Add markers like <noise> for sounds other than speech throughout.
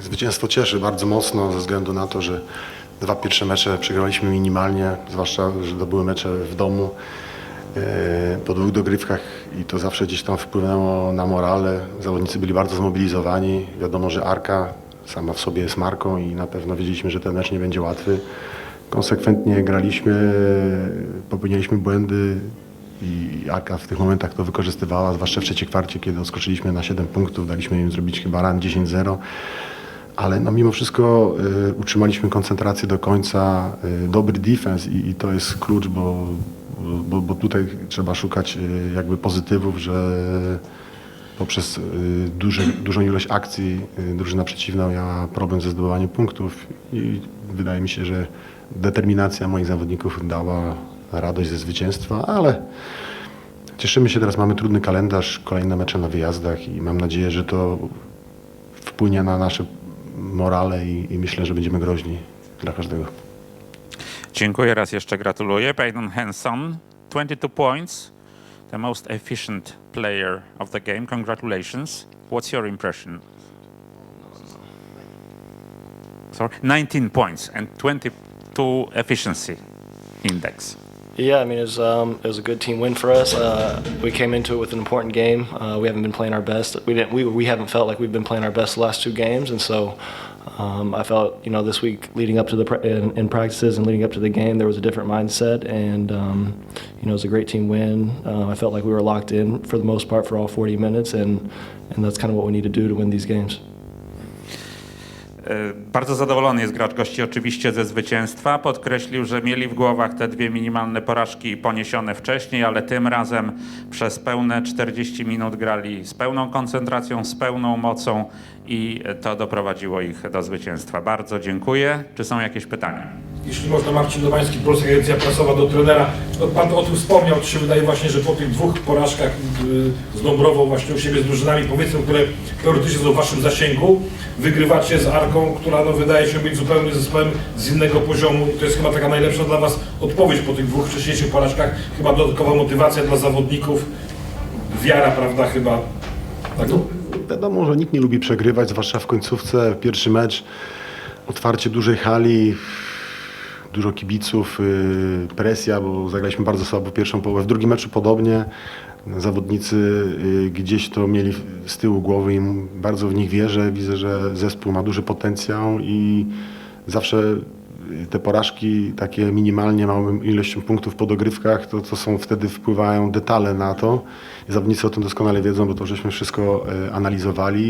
Zwycięstwo cieszy bardzo mocno ze względu na to, że dwa pierwsze mecze przegraliśmy minimalnie, zwłaszcza, że to były mecze w domu e, po dwóch dogrywkach i to zawsze gdzieś tam wpłynęło na morale. Zawodnicy byli bardzo zmobilizowani. Wiadomo, że Arka sama w sobie jest marką i na pewno wiedzieliśmy, że ten mecz nie będzie łatwy. Konsekwentnie graliśmy, popełnialiśmy błędy i Arka w tych momentach to wykorzystywała, zwłaszcza w trzeciej kwarcie, kiedy odskoczyliśmy na 7 punktów, daliśmy im zrobić chyba ran 10-0. Ale no, mimo wszystko y, utrzymaliśmy koncentrację do końca, y, dobry defense i, i to jest klucz, bo, bo, bo tutaj trzeba szukać y, jakby pozytywów, że poprzez y, duży, dużą ilość akcji y, drużyna przeciwna miała problem ze zdobywaniem punktów i wydaje mi się, że determinacja moich zawodników dała radość ze zwycięstwa, ale cieszymy się, teraz mamy trudny kalendarz, kolejne mecze na wyjazdach i mam nadzieję, że to wpłynie na nasze morale i, i myślę, że będziemy groźni dla każdego. Dziękuję raz jeszcze, gratuluję. Peyton Henson, 22 points, the most efficient player of the game. Congratulations. What's your impression? Sorry, 19 points and 22 efficiency index. Yeah, I mean, it was, um, it was a good team win for us. Uh, we came into it with an important game. Uh, we haven't been playing our best. We didn't. We, we haven't felt like we've been playing our best the last two games, and so um, I felt, you know, this week leading up to the in, in practices and leading up to the game, there was a different mindset, and um, you know, it was a great team win. Uh, I felt like we were locked in for the most part for all 40 minutes, and and that's kind of what we need to do to win these games. E, Bardzo zadowolony jest gracz gości oczywiście ze zwycięstwa. Podkreślił, że mieli w głowach te dwie minimalne porażki poniesione wcześniej, ale tym razem przez pełne 40 minut grali z pełną koncentracją, z pełną mocą i to doprowadziło ich do zwycięstwa. Bardzo dziękuję. Czy są jakieś pytania? Jeśli można, Marcin Domański, Polska Agencja Prasowa do trenera. No, Pan o tym wspomniał, to się wydaje właśnie, że po tych dwóch porażkach y, z Dąbrową właśnie u siebie z drużynami, powiedzmy, które teoretycznie są w Waszym zasięgu, wygrywacie z Arką, która no, wydaje się być zupełnie zespołem z innego poziomu i to jest chyba taka najlepsza dla Was odpowiedź po tych dwóch wcześniejszych porażkach, chyba dodatkowa motywacja dla zawodników, wiara, prawda, chyba. Tak? Wiadomo, że nikt nie lubi przegrywać, zwłaszcza w końcówce. Pierwszy mecz, otwarcie dużej hali, dużo kibiców, yy, presja, bo zagraliśmy bardzo słabo pierwszą połowę. W drugim meczu podobnie. Zawodnicy yy, gdzieś to mieli z tyłu głowy i bardzo w nich wierzę. Widzę, że zespół ma duży potencjał i zawsze te porażki takie minimalnie małą ilością punktów po dogrywkach, to, to są wtedy wpływają detale na to. Zawodnicy o tym doskonale wiedzą, bo to żeśmy wszystko e, analizowali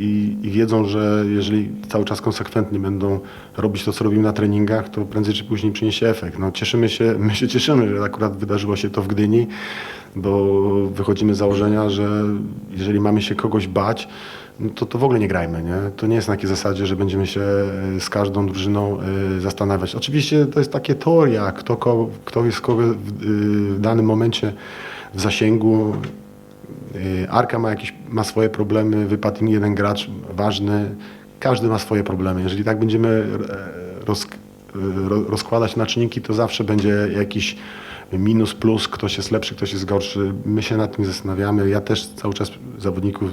i, i wiedzą, że jeżeli cały czas konsekwentnie będą robić to, co robimy na treningach, to prędzej czy później przyniesie efekt. No, cieszymy się, my się cieszymy, że akurat wydarzyło się to w Gdyni, bo wychodzimy z założenia, że jeżeli mamy się kogoś bać, no to, to w ogóle nie grajmy. Nie? To nie jest na takiej zasadzie, że będziemy się e, z każdą drużyną e, zastanawiać. Oczywiście to jest takie teoria, kto, kto jest kogo w, e, w danym momencie w zasięgu. Arka ma, jakieś, ma swoje problemy, wypadł im jeden gracz ważny. Każdy ma swoje problemy. Jeżeli tak będziemy roz, ro- rozkładać na czynniki, to zawsze będzie jakiś minus, plus, ktoś jest lepszy, ktoś jest gorszy. My się nad tym zastanawiamy. Ja też cały czas zawodników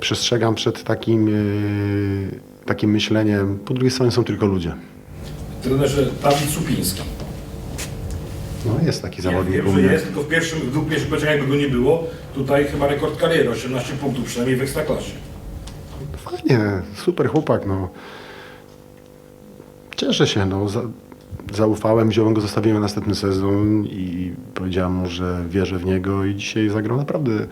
przestrzegam przed takim, e, takim myśleniem. Po drugiej stronie są tylko ludzie. Trenerze Dawid Supiński. No, jest taki Ja zawodnik wiem, u że jest, tylko w pierwszym, w dwóch pierwszych meczach jakby go nie było, tutaj chyba rekord kariery, 18 punktów przynajmniej w Ekstraklasie. Fajnie, super chłopak, no. Cieszę się, no. Za, zaufałem, wziąłem go, zostawiłem na następny sezon i powiedziałem mu, że wierzę w niego i dzisiaj zagrał naprawdę...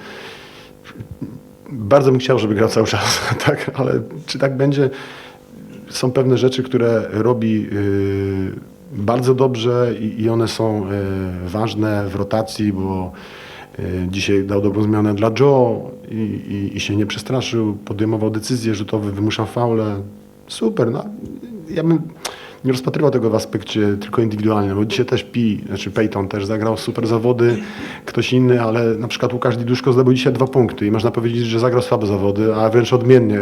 Bardzo bym chciał, żeby grał cały czas, <laughs> tak, ale czy tak będzie? Są pewne rzeczy, które robi yy, bardzo dobrze i, one są yy, ważne w rotacji, bo yy, dzisiaj dał dobrą zmianę dla Joe i, i, i się nie przestraszył, podejmował decyzje rzutowe, wymuszał faule. Super, no. Ja bym, nie rozpatrywał tego w aspekcie tylko indywidualnym, bo dzisiaj też Pi, znaczy Peyton też zagrał super zawody, ktoś inny, ale na przykład Łukasz Diduszko zdobył dzisiaj dwa punkty i można powiedzieć, że zagrał słabe zawody, a wręcz odmiennie.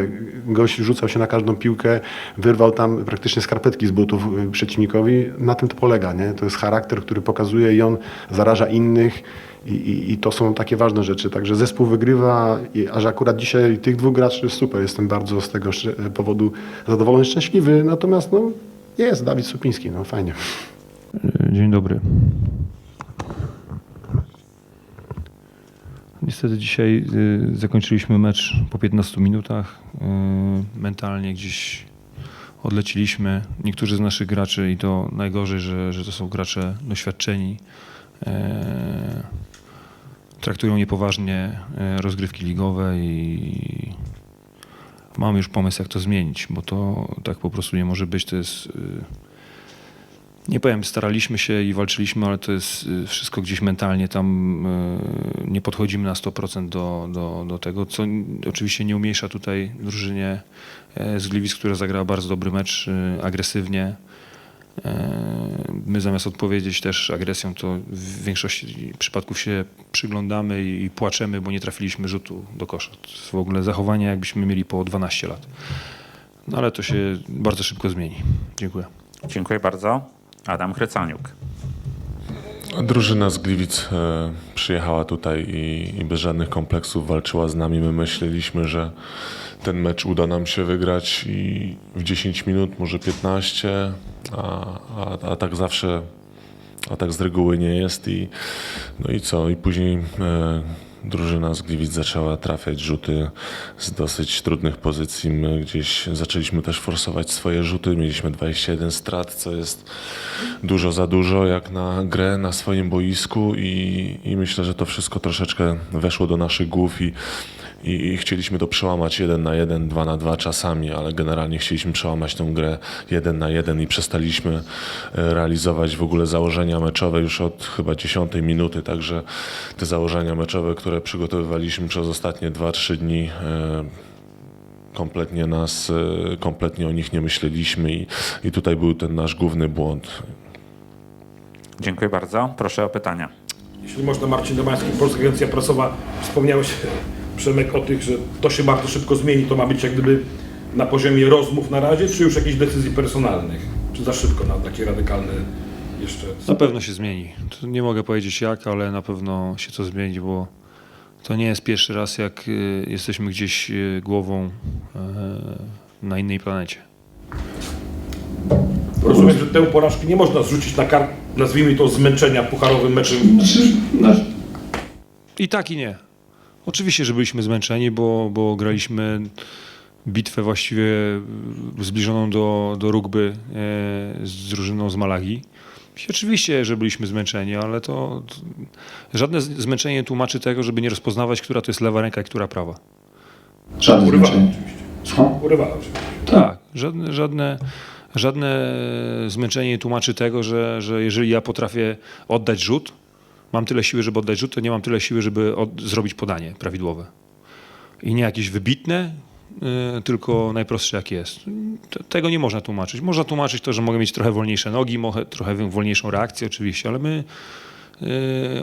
Gość rzucał się na każdą piłkę, wyrwał tam praktycznie skarpetki z butów y, przeciwnikowi. Na tym to polega, nie? To jest charakter, który pokazuje i on zaraża innych i, i, i to są takie ważne rzeczy. Także zespół wygrywa, i, a że akurat dzisiaj tych dwóch graczy super. Jestem bardzo z tego powodu zadowolony, szczęśliwy. Natomiast no, jest Dawid Supiński, no fajnie. Dzień dobry. Niestety dzisiaj y, zakończyliśmy mecz po 15 minutach. Y, mentalnie gdzieś odleciliśmy. Niektórzy z naszych graczy, i to najgorzej, że, że to są gracze doświadczeni, traktują niepoważnie rozgrywki ligowe i mam już pomysł, jak to zmienić, bo to tak po prostu nie może być. To jest. y, nie powiem, staraliśmy się i walczyliśmy, ale to jest y, wszystko gdzieś mentalnie tam y, nie podchodzimy na 100% do, do, do tego, co oczywiście nie umniejsza tutaj drużynie e, z Gliwic, która zagrała bardzo dobry mecz, agresywnie. E, My zamiast odpowiedzieć też agresją, to w większości przypadków się przyglądamy i, płaczemy, bo nie trafiliśmy rzutu do kosza. To jest w ogóle zachowanie, jakbyśmy mieli po 12 lat. No ale to się bardzo szybko zmieni. Dziękuję. Dziękuję bardzo. Adam Chrycaniuk. Drużyna z Gliwic e, przyjechała tutaj i, i bez żadnych kompleksów walczyła z nami. My myśleliśmy, że ten mecz uda nam się wygrać i w 10 minut, może 15, a, a, a tak zawsze, a tak z reguły nie jest. I, no i co? I później e, drużyna z Gliwic zaczęła trafiać rzuty z dosyć trudnych pozycji. My gdzieś zaczęliśmy też forsować swoje rzuty. Mieliśmy 21 strat, co jest dużo za dużo jak na grę na swoim boisku i, i myślę, że to wszystko troszeczkę weszło do naszych głów i, i, i chcieliśmy to przełamać jeden na jeden, dwa na dwa czasami, ale generalnie chcieliśmy przełamać tę grę jeden na jeden i przestaliśmy e, realizować w ogóle założenia meczowe już od chyba dziesiątej minuty, także te założenia meczowe, które przygotowywaliśmy przez ostatnie 2-3 dni e, kompletnie nas, e, kompletnie o nich nie myśleliśmy i, i tutaj był ten nasz główny błąd. Dziękuję bardzo. Proszę o pytania. Jeśli można, Marcin Domański, Polska Agencja Prasowa. Wspomniałeś, Przemek, o tych, że to się bardzo szybko zmieni. To ma być jak gdyby na poziomie rozmów na razie, czy już jakichś decyzji personalnych? Czy za szybko na takie radykalne jeszcze... Na pewno się zmieni. To nie mogę powiedzieć jak, ale na pewno się to zmieni, bo to nie jest pierwszy raz, jak y, jesteśmy gdzieś y, głową y, na innej planecie. Rozumiem, że tę porażkę nie można zrzucić na kart, nazwijmy to zmęczenia pucharowym meczem. I tak i nie. Oczywiście, że byliśmy zmęczeni, bo, bo graliśmy bitwę właściwie zbliżoną do, do rugby e, z drużyną z Malagi. Oczywiście, że byliśmy zmęczeni, ale to, to żadne zmęczenie nie tłumaczy tego, żeby nie rozpoznawać, która to jest lewa ręka i która prawa. Żadne oczywiście. Słucham? Urywałem oczywiście. Tak, żadne, żadne, żadne zmęczenie nie tłumaczy tego, że, że jeżeli ja potrafię oddać rzut, mam tyle siły, żeby oddać rzut, to nie mam tyle siły, żeby od, zrobić podanie prawidłowe. I nie jakieś wybitne, y, tylko najprostsze jak jest. T- Tego nie można tłumaczyć. Można tłumaczyć to, że mogę mieć trochę wolniejsze nogi, trochę wolniejszą reakcję oczywiście, ale my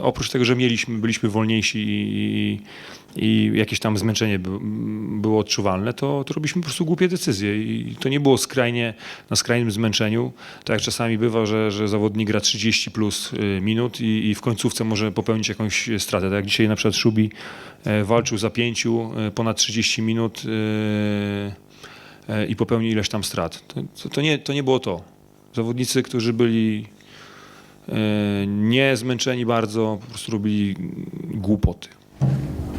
oprócz tego, że mieliśmy, byliśmy wolniejsi i, i jakieś tam zmęczenie by, było odczuwalne, to, to robiliśmy po prostu głupie decyzje i to nie było skrajnie, na skrajnym zmęczeniu, tak jak czasami bywa, że, że zawodnik gra 30 plus y, minut i, i w końcówce może popełnić jakąś stratę. Tak jak dzisiaj na przykład Szubi e, walczył za pięciu ponad 30 minut i popełnił ileś tam strat. To, to, nie, to nie było to. Zawodnicy, którzy byli nie zmęczeni bardzo, po prostu robili głupoty.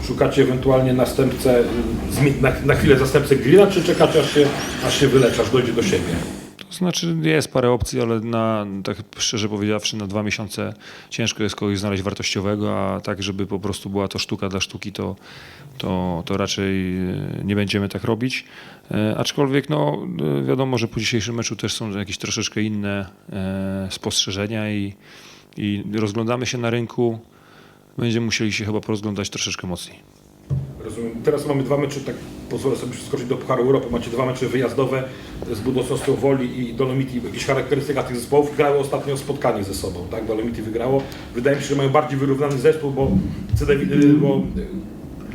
Szukacie ewentualnie następcę, y, na, na chwilę zastępcę Grilla, czy czekacie aż się, aż się wyleczy, aż dojdzie do siebie? To znaczy jest parę opcji, ale na, tak szczerze powiedziawszy, na dwa miesiące ciężko jest kogoś znaleźć wartościowego, a tak, żeby po prostu była to sztuka dla sztuki, to, to, to raczej e, nie będziemy tak robić. E, aczkolwiek no, e, wiadomo, że po dzisiejszym meczu też są jakieś troszeczkę inne spostrzeżenia i, i rozglądamy się na rynku. Będziemy musieli się chyba porozglądać troszeczkę mocniej. Rozumiem. Teraz mamy dwa mecze, tak pozwolę sobie skoczyć do Pucharu Europy. Macie dwa mecze wyjazdowe z Budosowską Woli i Dolomiti. Jakieś charakterystyka tych zespołów grały ostatnio spotkanie ze sobą, tak? Dolomiti wygrało. Wydaje mi się, że mają bardziej wyrównany zespół, bo, y, bo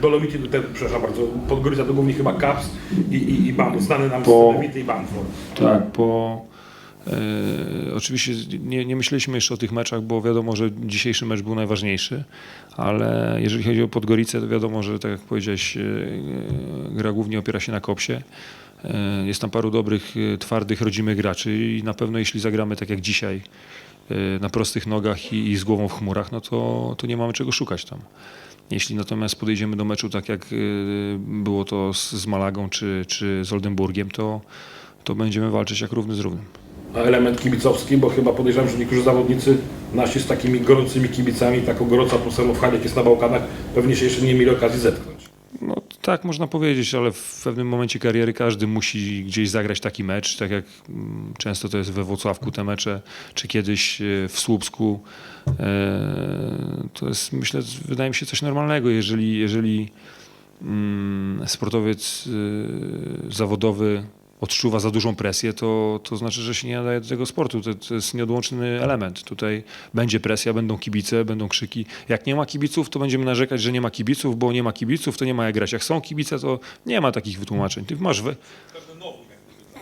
Dolomiti, tutaj, przepraszam bardzo, Podgorica to głównie chyba Caps i, i, i Bam, znany nam Po- i Bamford. Tak, po... E, oczywiście nie, nie myśleliśmy jeszcze o tych meczach, bo wiadomo, że dzisiejszy mecz był najważniejszy, ale jeżeli chodzi o Podgoricę, to wiadomo, że tak jak powiedziałeś, e, gra głównie opiera się na kopsie. E, jest tam paru dobrych, twardych, rodzimych graczy i na pewno jeśli zagramy tak jak dzisiaj, na prostych nogach i, i z głową w chmurach, no to, to nie mamy czego szukać tam. Jeśli natomiast podejdziemy do meczu tak jak było to z, z Malagą czy, czy z Oldenburgiem, to, to będziemy walczyć jak równy z równym. Element kibicowski, bo chyba podejrzewam, że niektórzy zawodnicy nasi z takimi gorącymi kibicami, taką gorącą atmosferą w hali, jak jest na Bałkanach, pewnie się jeszcze nie mieli okazji zetknąć. No tak można powiedzieć, ale w pewnym momencie kariery każdy musi gdzieś zagrać taki mecz, tak jak mm, często to jest we Włocławku te mecze, czy kiedyś e, w Słupsku. E, To jest myślę, wydaje mi się coś normalnego, jeżeli, jeżeli mm, sportowiec y, zawodowy odczuwa za dużą presję, to, to znaczy, że się nie nadaje do tego sportu. To, to jest nieodłączny element. Tutaj będzie presja, będą kibice, będą krzyki. Jak nie ma kibiców, to będziemy narzekać, że nie ma kibiców, bo nie ma kibiców, to nie ma jak grać. Jak są kibice, to nie ma takich wytłumaczeń. Ty masz wy...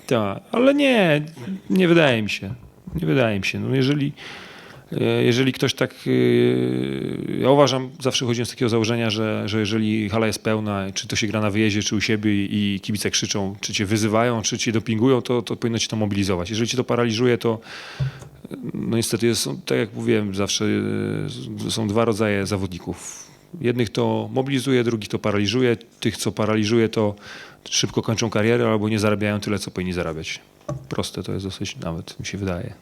Tak, ale nie, nie wydaje mi się. Nie wydaje mi się. No jeżeli, jeżeli ktoś tak. e, Ja uważam, zawsze chodziłem z takiego założenia, że, że jeżeli hala jest pełna, czy to się gra na wyjeździe, czy u siebie i i kibice krzyczą, czy cię wyzywają, czy cię dopingują, to, to powinno cię to mobilizować. Jeżeli cię to paraliżuje, to no niestety jest, tak jak mówiłem, zawsze e, są dwa rodzaje zawodników. Jednych to mobilizuje, drugich to paraliżuje. Tych, co paraliżuje, to szybko kończą karierę albo nie zarabiają tyle, co powinni zarabiać. Proste to jest dosyć, nawet mi się wydaje.